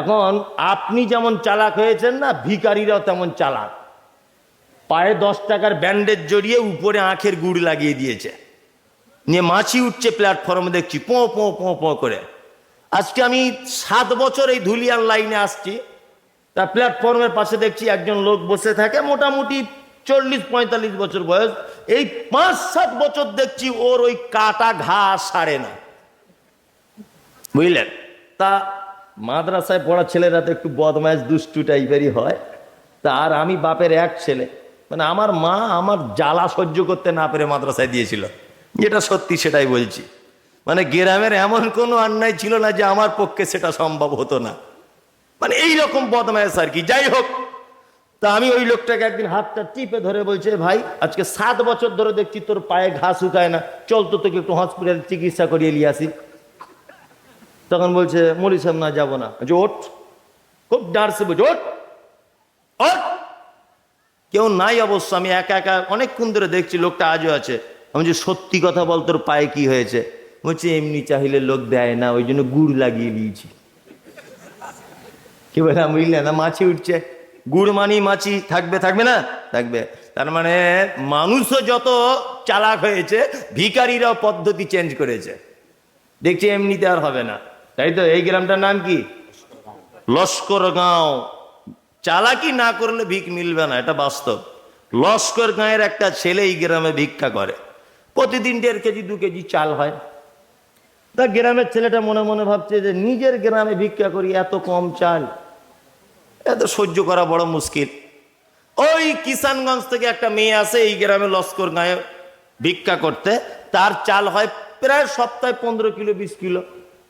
এখন আপনি যেমন চালাক হয়েছেন না ভিকারিরাও তেমন চালাক। পায়ে দশ টাকার ব্যান্ডেজ জড়িয়ে উপরে আখের গুড় লাগিয়ে দিয়েছে। নিয়ে মাছি উঠছে প্ল্যাটফর্মে দেখছি, পো পো পো পো করে। আজকে আমি সাত বছর এই ধুলিয়ান লাইনে আসছি। তা প্ল্যাটফর্মের পাশে দেখছি একজন লোক বসে থাকে, মোটামুটি চল্লিশ, পঁয়তাল্লিশ বছর বয়স। এই পাঁচ, সাত বছর দেখছি ওর ওই কাটা ঘাস সারে না। বুঝলেন? তা মাদ্রাসায় পড়া ছেলেরা তো একটু বদমাইশ, দুষ্টু টাইপেরই হয়। তা আর আমি বাপের এক ছেলে। মানে আমার মা আমার জ্বালা সহ্য করতে না পেরে মাদ্রাসায় দিয়েছিল। যেটা সত্যি সেটাই বলছি। মানে গ্রামের এমন কোনো অন্যায় ছিল না যে আমার পক্ষে সেটা সম্ভব হতো না। মানে এই রকম বদমাইশ আর কি, যাই হোক। তা আমি ওই লোকটাকে একদিন হাতটা টিপে ধরে বলছে, ভাই, আজকে সাত বছর ধরে দেখছি তোর পায়ে ঘাস শুকায় না। চল তো তোকে একটু হসপিটালে চিকিৎসা করিয়ে নিয়ে আসি। তখন বলছে মরি সাহেব না যাব না। বলছে, ওঠ। খুব ডারসে বলছে ওঠ। ওঠ? কেউ নাই অবশ্য আমি একা একা অনেকক্ষণ ধরে দেখছি লোকটা আজও আছে। আমি যে সত্যি কথা বল তোর পায়ে কি হয়েছে? বলছে এমনি চাহিলে লোক দেয় না ওই জন্য গুড় লাগিয়ে দিয়েছি। কি বললাম বুঝলে না মাছি উঠছে। গুড় মানি মাছি থাকবে থাকবে না? থাকবে। তার মানে মানুষও যত চালাক হয়েছে ভিকারিরাও পদ্ধতি চেঞ্জ করেছে। দেখছি এমনিতে আর হবে না। তাই তো এই গ্রামটার নাম কি? লস্কর গাঁও। চালাকি না করলে ভিক মিলবে না, এটা বাস্তব। লস্কর গাঁয়ের একটা ছেলে এই গ্রামে ভিক্ষা করে। প্রতিদিন দেড় কেজি, দু কেজি চাল হয়। তা গ্রামের ছেলেটা মনে মনে ভাবছে যে নিজের গ্রামে ভিক্ষা করি, এত কম চাল। এত সহ্য করা বড় মুশকিল। ওই কিষানগঞ্জ থেকে একটা মেয়ে আসে এই গ্রামে লস্কর গাঁয়ে ভিক্ষা করতে। তার চাল হয় প্রায় সপ্তাহে পনেরো কিলো, বিশ কিলো।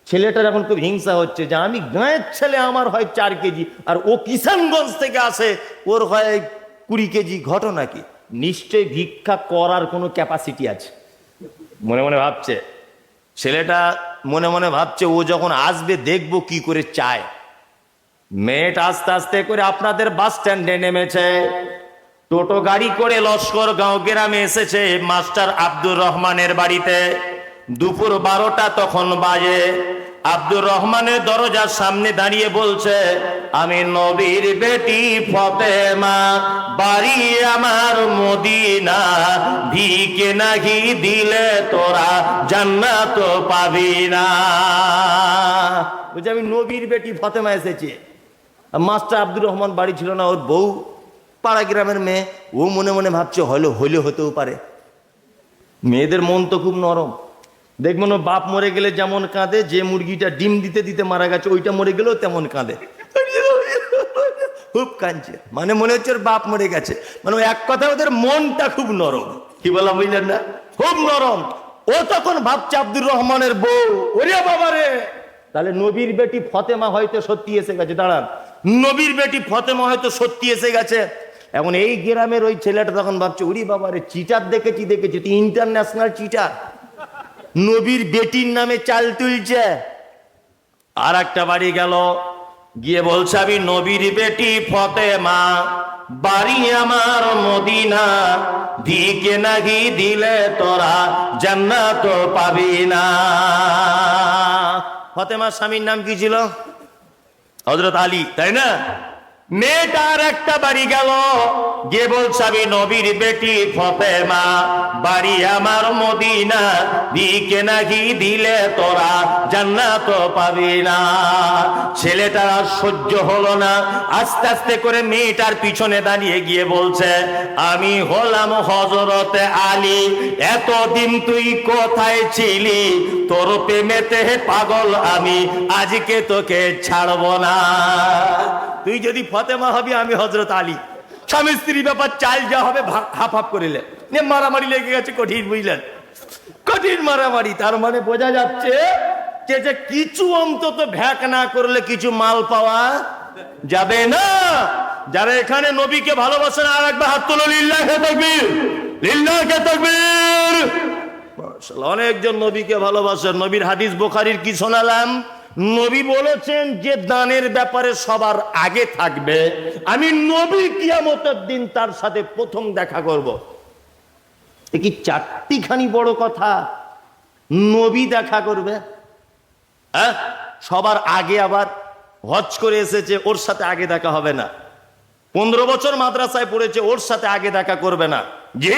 ছেলেটার এখন খুব হিংসা হচ্ছে যে আমি গাঁয়ের ছেলে, আমার হয় চার কেজি। আর ও কিষানগঞ্জ থেকে আসে, ওর হয় কুড়ি কেজি। ঘটনা কি? নিশ্চয়ই ভিক্ষা করার কোনো ক্যাপাসিটি আছে। মনে মনে ভাবছে। ছেলেটা মনে মনে ভাবছে, ও যখন আসবে, দেখব কি করে চায়। মেয়েটা আস্তে আস্তে করে আপনাদের বাস স্ট্যান্ডে নেমেছে। টোটো গাড়ি করে লস্কর গাঁও গ্রামে এসেছে মাস্টার আব্দুর রহমানের বাড়িতে। দুপুর বারোটা তখন বাজে। আব্দুর রহমানের দরজার সামনে দাঁড়িয়ে বলছে, আমি নবীর বেটি ফতেমা, বাড়ি আমার মদিনা ভিকে নাহি দিলে তোরা জান্নাত পাবি না। বুঝছি আমি নবীর বেটি ফতেমা এসেছি। মাস্টার আব্দুর রহমান বাড়ি ছিল না, ওর বউ পাড়া গ্রামের মেয়ে। ও মনে মনে ভাবছে, হলো, হলে হতেও পারে। মেয়েদের মন তো খুব নরম। দেখবেন ও বাপ মরে গেলে যেমন কাঁদে, যে মুরগিটা ডিম দিতে দিতে মারা গেছে, ওইটা মরে গেলেও তেমন কাঁদে। খুব কাঁদছে। মানে মনে হচ্ছে ওর বাপ মরে গেছে। মানে এক কথা ওদের মনটা খুব নরম। কি বলা বুঝলেন না? খুব নরম। ও তখন ভাবছে আব্দুর রহমানের বউ। ওরে বাবা রে! তাহলে নবীর বেটি ফতেমা হয়তো সত্যি এসে গেছে। দাঁড়ান। নবীর বেটি ফতেমা হয়তো সত্যি এসে গেছে। এখন এই গ্রামের ওই ছেলেটা তখন ভাবছে, ওরে বাবারে চিটার দেখেছি দেখেছি। তুই ইন্টারন্যাশনাল চিটার নবীর বেটির নামে চাল তুলছে। আর একটা বাড়ি গেল, গিয়ে বলছে, আমি নবীর বেটি ফতেমা, বাড়ি আমার মদিনা ভিকে নাহি দিলে তোরা জান্নাত পাবি না। ফতেমার স্বামীর নাম কি ছিল? হজরত আলী, তাই না? মেয়েটার একটা বাড়ি গেল। গিয়ে বলছে নবীর বেটি ফতেমা, বাড়ি আমার মদিনা দিকে নাকি দিলে তোরা জান্নাত পাবি না। ছেলেটার সহ্য হলো না। আস্তে আস্তে করে মেয়েটার পিছনে দাঁড়িয়ে গিয়ে বলছে, আমি হলাম হজরতে আলী, এতদিন তুই কোথায় ছিলি? তোর প্রেমেতে পাগল আমি, আজকে তোকে ছাড়বো না। তুই যদি ফতেমা হবি, আমি হজরত আলী। স্বামী স্ত্রী ব্যাপার, চাল যা হবে হাফ হাফ করিলে নিয়ে মারামারি লেগে গেছে, কঠিন বুঝলেন? কঠিন মারামারি, তার মানে বোঝা যাচ্ছে যে যে কিছু অন্তত ভ্যাক না করলে কিছু মাল পাওয়া যাবে না। যারা এখানে নবীকে ভালোবাসেন, আর একবার হাত তুলো, লিল্লাহে তকবীর লিল্লাহে তকবীর। অনেকজন নবীকে ভালোবাসেন। নবীর হাদিস বোখারির কি শোনালাম? নবী বলেছেন যে দানের ব্যাপারে সবার আগে থাকবে। আমি নবী কিয়ামতের দিন তার সাথে প্রথম দেখা করব। কি চারটিখানি বড় কথা? নবী দেখা করবে? হ্যাঁ? সবার আগে আবার হজ করে এসেছে, ওর সাথে আগে দেখা হবে না। পনেরো বছর মাদ্রাসায় পড়েছে, ওর সাথে আগে দেখা করবে না। জি?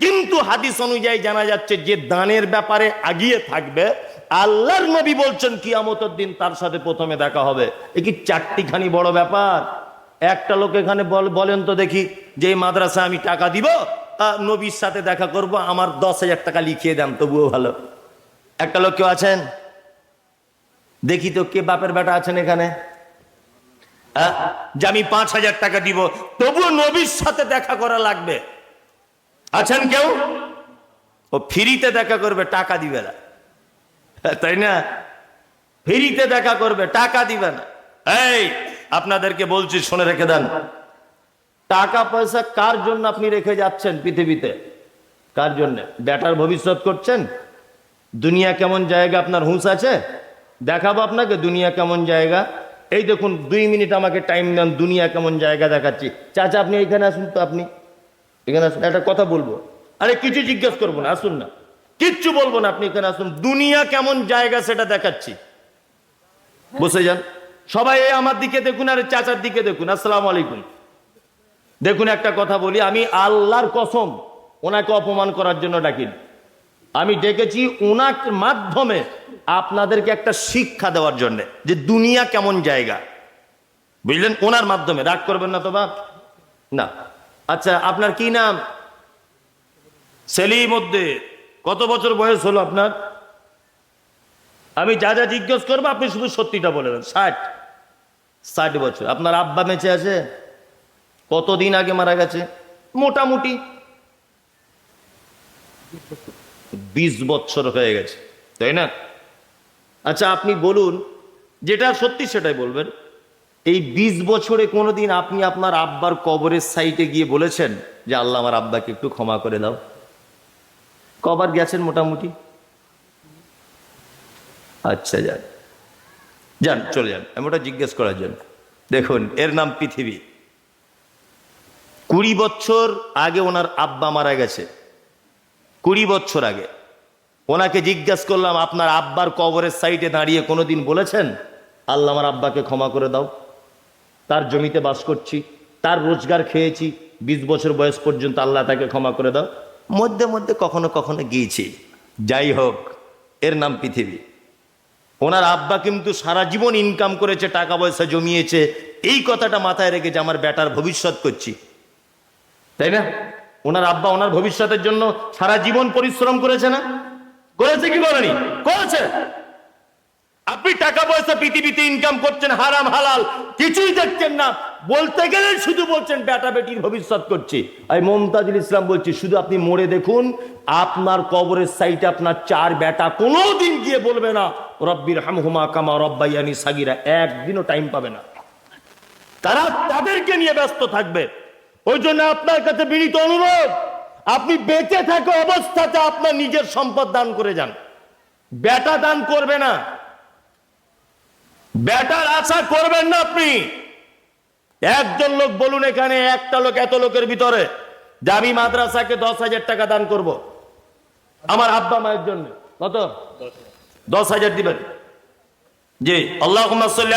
কিন্তু হাদিস অনুযায়ী জানা যাচ্ছে যে দানের ব্যাপারে আগিয়ে থাকবে আল্লাহর নবী বলছেন, কিয়ামতের দিন তার সাথে প্রথমে দেখা হবে। এ কি চারটিখানি বড় ব্যাপার? একটা লোক এখানে বল- বলেন তো দেখি, যে মাদ্রাসা আমি টাকা দিব নবীর সাথে দেখা করব, আমার দশ হাজার টাকা লিখিয়ে দেন, তবুও ভালো। একটা লোক কেউ আছেন? দেখি তো কে বাপের বেটা আছেন এখানে? যে আমি পাঁচ হাজার টাকা দিব, তবুও নবীর সাথে দেখা করা লাগবে। আছেন কেউ? ও ফ্রিতে দেখা করবে, টাকা দিবে না। তাই না? ফ্রিতে দেখা করবে, টাকা দিবে না। এই, আপনাদেরকে বলছি, শুনে রেখে দেন। টাকা, পয়সা কার জন্য আপনি রেখে যাচ্ছেন পৃথিবীতে? কার জন্য? বেটার ভবিষ্যৎ করছেন? দুনিয়া কেমন জায়গা আপনার হুঁশ আছে? দেখাবো আপনাকে দুনিয়া কেমন জায়গা। এই দেখুন, দুই মিনিট আমাকে টাইম দেন, দুনিয়া কেমন জায়গা দেখাচ্ছি। চাচা, আপনি এখানে আসুন তো, আপনি। এখানে আসুন, একটা কথা বলব। আরে, কিছু জিজ্ঞেস করব না, আসুন না। কিচ্ছু বলব না আপনি এখানে আসুন। দুনিয়া কেমন জায়গা সেটা দেখাচ্ছি। বসে যান। সবাই আমার দিকে দেখুন আর চাচার দিকে দেখুন। আসসালামু আলাইকুম। দেখুন একটা কথা বলি, আমি আল্লাহর কসম ওনাকে অপমান করার জন্য ডাকিনি। আমি ডেকেছি ওনার মাধ্যমে আপনাদেরকে একটা শিক্ষা দেওয়ার জন্য যে দুনিয়া কেমন জায়গা। বুঝলেন? ওনার মাধ্যমে। রাগ করবেন না তো বাপ? না। আচ্ছা আপনার কি নাম? সেলিম উদ্দিন। কত বছর বয়স হলো আপনার? আমি যা যা জিজ্ঞেস করব, আপনি শুধু সত্যিটা বলে দেন। ষাট। ষাট বছর। আপনার আব্বা বেঁচে আছে? কতদিন আগে মারা গেছে? মোটামুটি। বিশ বছর হয়ে গেছে, তাই না? আচ্ছা আপনি বলুন, যেটা সত্যি সেটাই বলবেন। এই বিশ বছরে কোনোদিন আপনি আপনার আব্বার কবরের সাইটে গিয়ে বলেছেন যে, আল্লাহ আমার আব্বাকে একটু ক্ষমা করে দাও। কবার গেছেন মোটামুটি? আচ্ছা যান। যান, চলে যান। আমি ওটা জিজ্ঞেস করার জন্য। দেখুন, এর নাম পৃথিবী। কুড়ি বছর আগে ওনার আব্বা মারা গেছে। কুড়ি বছর আগে। ওনাকে জিজ্ঞাসা করলাম, আপনার আব্বার কবরের সাইডে দাঁড়িয়ে কোনোদিন বলেছেন, আল্লাহ আমার আব্বাকে ক্ষমা করে দাও? তার জমিতে বাস করছি, তার রোজগার খেয়েছি, বিশ বছর বয়স পর্যন্ত আল্লাহ তাকে ক্ষমা করে দাও? মধ্যে মধ্যে কখনো কখনো গিয়েছি। যাই হোক, এর নাম পৃথিবী। ওনার আব্বা কিন্তু সারা জীবন ইনকাম করেছে, টাকা পয়সা জমিয়েছে। এই কথাটা মাথায় রেখেছে আমার বেটার ভবিষ্যৎ করছি। তাই না? ওনার আব্বা ওনার ভবিষ্যতের জন্য সারা জীবন পরিশ্রম করেছে না? করেছে কি করেনি করেছে। আপনি টাকা পয়সা পৃথিবীতে ইনকাম করছেন, হারাম, হালাল, কিছুই দেখছেন না। বলতে গেলে শুধু বলছেন, বেটা বেটির ভবিষ্যৎ করছি। আমি মমতাজুল ইসলাম বলছি, শুধু আপনি মরে দেখুন, আপনার কবরের সাইটে আপনার চার বেটা কোনোদিন গিয়ে বলবে না, রব্বির হামহুমা কামা রব্বাইয়ানি সাগিরা। একদিনও টাইম পাবে না। তারা তাদেরকে নিয়ে ব্যস্ত থাকবে। ওই জন্য আপনার কাছে বিনীত অনুরোধ, আপনি বেঁচে থাকা অবস্থাতে আপনার নিজের সম্পদ দান করে যান। বেটা দান করবে না। বেটার আশা করবেন না আপনি। একজন লোক বলুন এখানে, একটা লোক এত লোকের ভিতরে, যে আমি মাদ্রাসাকে দশ হাজার টাকা দান করব। আমার আব্বা মায়ের জন্য। কত? দশ হাজার দিবেন। জি আল্লাহ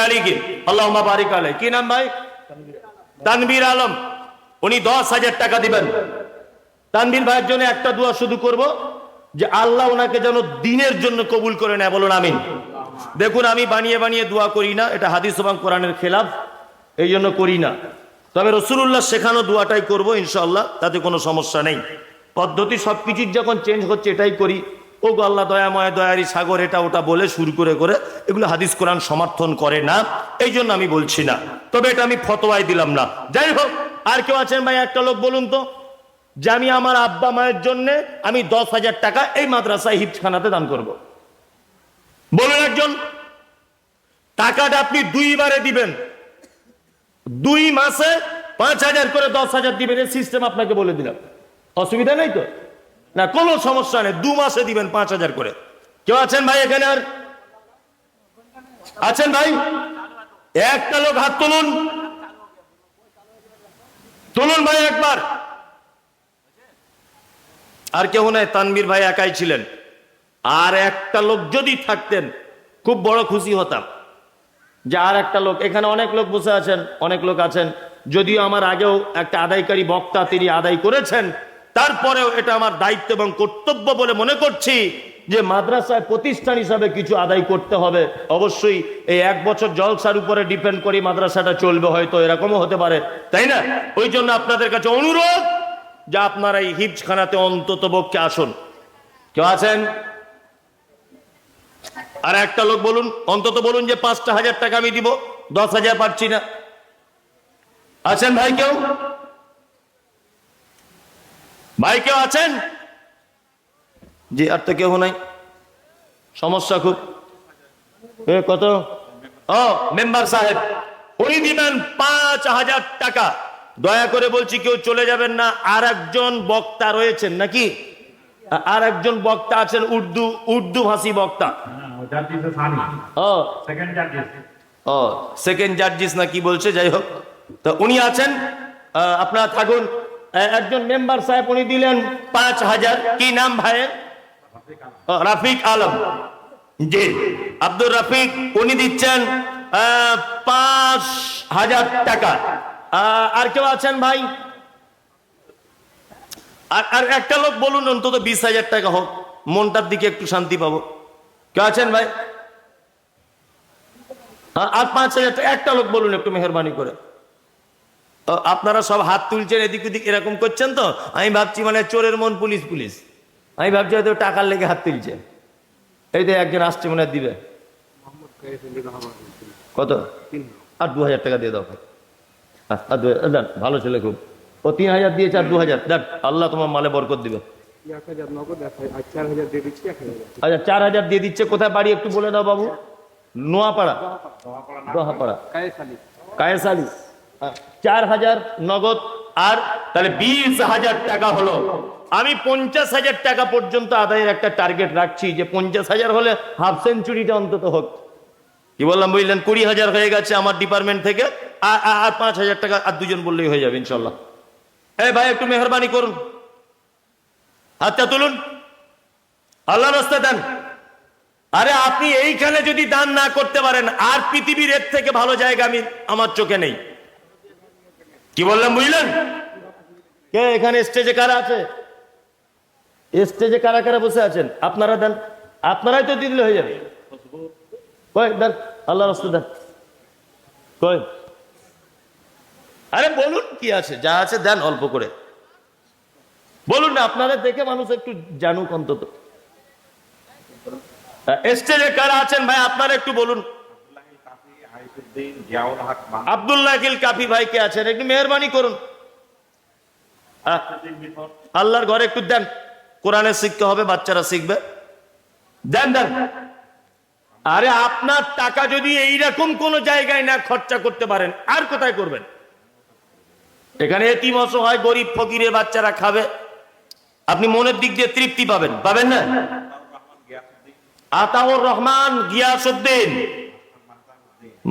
আলী কি আল্লাহ বারিক আলাই কি নাম ভাই? তানবীর আলম। উনি দশ হাজার টাকা দিবেন। তানবীর ভাইয়ের জন্য একটা দোয়া শুধু করব, যে আল্লাহ ওনাকে যেন দিনের জন্য কবুল করে নেয়। বলুন, আমিন। দেখুন, আমি বানিয়ে বানিয়ে দোয়া করি না, এটা হাদিস এবং কোরআনের খেলাফ। এই জন্য করি না। তবে রসুল্লাহ শেখানো দোয়াটাই করব ইনশাল্লাহ তাতে কোনো সমস্যা নেই। পদ্ধতি সব কিছুর যখন চেঞ্জ হচ্ছে, এটাই করি। ও আল্লাহ দয়াময় দয়ারি সাগর, এটা ওটা বলে শুরু করে করে এগুলো হাদিস কোরআন সমর্থন করে না। এই জন্য আমি বলছি না। তবে এটা আমি ফতোয়াই দিলাম না। যাই হোক, আর কেউ আছেন ভাই? একটা লোক বলুন তো, যে আমি আমার আব্বা মায়ের জন্য আমি দশ হাজার টাকা এই মাদ্রাসায় হিপখানাতে দান করব। বলুন একজন। টাকাটা আপনি দুইবারে দিবেন। দুই মাসে পাঁচ হাজার করে দশ হাজার দিবেন, এই সিস্টেম আপনাকে বলে দিলাম। অসুবিধা নেই তো? না, কোনো সমস্যা নেই, দু মাসে দিবেন পাঁচ হাজার করে। কেউ আছেন ভাই এখানে আর? আছেন ভাই? একটা লোক হাত তুলুন। তুলুন ভাই একবার। আর কেউ নাই তানবীর ভাই একাই ছিলেন। আর একটা লোক যদি থাকতেন, খুব বড় খুশি হতাম। যে আর একটা লোক, এখানে অনেক লোক বসে আছেন, অনেক লোক আছেন। যদিও আমার আগেও একটা আদায়কারী বক্তা তিনি আদায় করেছেন, তারপরেও এটা আমার দায়িত্ব এবং কর্তব্য বলে মনে করছি যে মাদ্রাসায় প্রতিষ্ঠান হিসাবে কিছু আদায় করতে হবে। অবশ্যই এই এক বছর জলসার উপরে ডিপেন্ড করি মাদ্রাসাটা চলবে, হয়তো এরকমও হতে পারে। তাই না? ওই জন্য আপনাদের কাছে অনুরোধ যে আপনারা এই হিপসখানাতে অন্তত পক্ষে আসুন। কেউ আছেন? আর একটা লোক বলুন, অন্তত বলুন যে পাঁচটা হাজার টাকা আমি দিব, দশ হাজার পাচ্ছি না। আছেন ভাই কেউ? ভাই কেউ আছেন? জি, আর তো কেউ নাই। সমস্যা খুব। কত? ও, মেম্বার সাহেব, উনি দিবেন পাঁচ হাজার টাকা। দয়া করে বলছি কেউ চলে যাবেন না, আর একজন বক্তা রয়েছেন নাকি? আর একজন বক্তা আছেন, উর্দু উর্দু ভাষী বক্তা। ও। সেকেন্ড জাজিস ও সেকেন্ড না কি বলছে যাই হোক। তো উনি আছেন আপনারা থাকুন। একজন মেম্বার সাহেব উনি দিলেন পাঁচ হাজার। কি নাম ভাইয়ের? রাফিক আলম। জি আব্দুর রাফিক উনি দিচ্ছেন আহ, পাঁচ হাজার টাকা। আহ, আর কেউ আছেন ভাই? আর আর একটা লোক বলুন অন্তত বিশ হাজার টাকা হোক। মনটার দিকে একটু শান্তি পাবো। কেউ আছেন ভাই? আর- আর পাঁচ হাজার একটা লোক বলুন একটু মেহরবানি করে। আপনারা সব হাত তুলছেন এদিক ওদিক, এরকম করছেন তো? আমি ভাবছি মানে চোরের মন পুলিশ পুলিশ। আমি ভাবছি হয়তো টাকার লেগে হাত তুলছে এই তো একজন আসছে মনে হয় দিবে। কত? আর দু হাজার টাকা দিয়ে দাও। ভালো ছেলে খুব। ও তিন হাজার দিয়েছে আর দু হাজার। দেখ, আল্লাহ তোমার মালে বরকত দিবে। আচ্ছা চার হাজার দিয়ে দিচ্ছে, কোথায়? বাড়ি একটু বলে দাও বাবু। নোয়াপাড়া। আলী চার হাজার নগদ, আর তাহলে বিশ হাজার টাকা হলো। আমি পঞ্চাশ হাজার টাকা পর্যন্ত আদায়ের একটা টার্গেট রাখছি যে পঞ্চাশ হাজার হলে হাফ সেঞ্চুরিটা অন্তত হোক। কি বললাম, বুঝলেন? কুড়ি হাজার হয়ে গেছে আমার ডিপার্টমেন্ট থেকে আর- পাঁচ হাজার টাকা, আর দুজন বললেই হয়ে যাবে, ইনশাল্লাহ। এই ভাই, একটু মেহরবানি করুন। হাতটা তুলুন। আল্লাহ রাস্তা দেন। আরে আপনি এইখানে যদি দান না করতে পারেন, আর পৃথিবীর এর থেকে ভালো জায়গা আমি, আমার চোখে নেই। কি বললাম বুঝলেন? কে এখানে স্টেজে কারা আছে? স্টেজে কারা কারা বসে আছেন? আপনারা দেন। আপনারাই তো দিলে হয়ে যাবে। কই, দেন। আল্লাহ রাস্তা দেন। কই? আরে বলুন কি আছে, যা আছে দেন অল্প করে। বলুন না আপনারা দেখে মানুষ একটু জানুক অন্তত। স্টেজে কারা আছেন ভাই, আপনারা একটু বলুন। ভাই একটু করুন। হবে, বাচ্চারা শিখবে। দেন দেন। আরে, আপনার টাকা যদি এইরকম কোন জায়গায় না খরচা করতে পারেন, আর কোথায় করবেন? এখানে এতিম হয়, গরিব ফকিরের বাচ্চারা খাবে। আপনি মনের দিক দিয়ে তৃপ্তি পাবেন পাবেন না? আতাউর রহমান গিয়াসউদ্দিন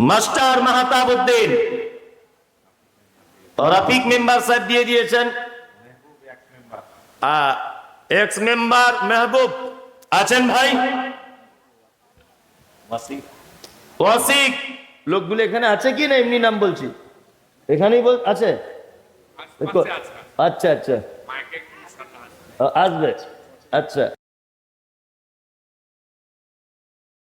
মাস্টার মাহতাবুদ্দিন রাফিক মেম্বার সাহেব দিয়ে দিয়েছেন। এক্স মেম্বার মেহবুব আছেন ভাই? ওয়াসিক। লোকগুলো এখানে আছে কি না? এমনি নাম বলছি। এখানেই বল আছে? আচ্ছা আচ্ছা। আসবে। আচ্ছা।